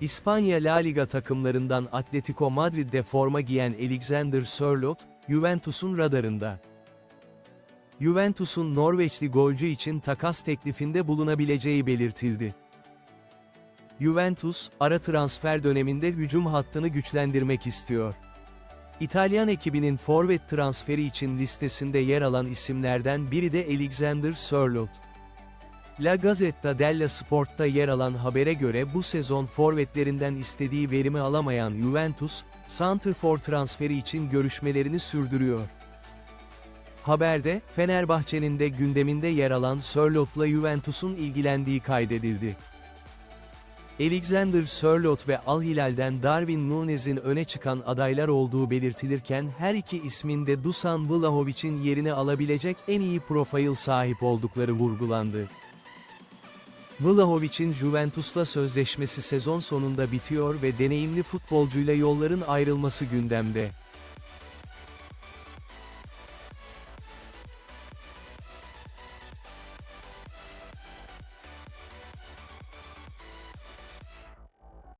İspanya La Liga takımlarından Atletico Madrid'de forma giyen Alexander Sørloth, Juventus'un radarında. Juventus'un Norveçli golcü için takas teklifinde bulunabileceği belirtildi. Juventus, ara transfer döneminde hücum hattını güçlendirmek istiyor. İtalyan ekibinin forvet transferi için listesinde yer alan isimlerden biri de Alexander Sørloth. La Gazzetta dello Sport'ta yer alan habere göre bu sezon forvetlerinden istediği verimi alamayan Juventus, Santrfor transferi için görüşmelerini sürdürüyor. Haberde, Fenerbahçe'nin de gündeminde yer alan Sørloth'la Juventus'un ilgilendiği kaydedildi. Alexander Sørloth ve Al Hilal'den Darwin Nunez'in öne çıkan adaylar olduğu belirtilirken her iki ismin de Dusan Vlahovic'in yerini alabilecek en iyi profil sahip oldukları vurgulandı. Vlahovic'in Juventus'la sözleşmesi sezon sonunda bitiyor ve deneyimli futbolcuyla yolların ayrılması gündemde.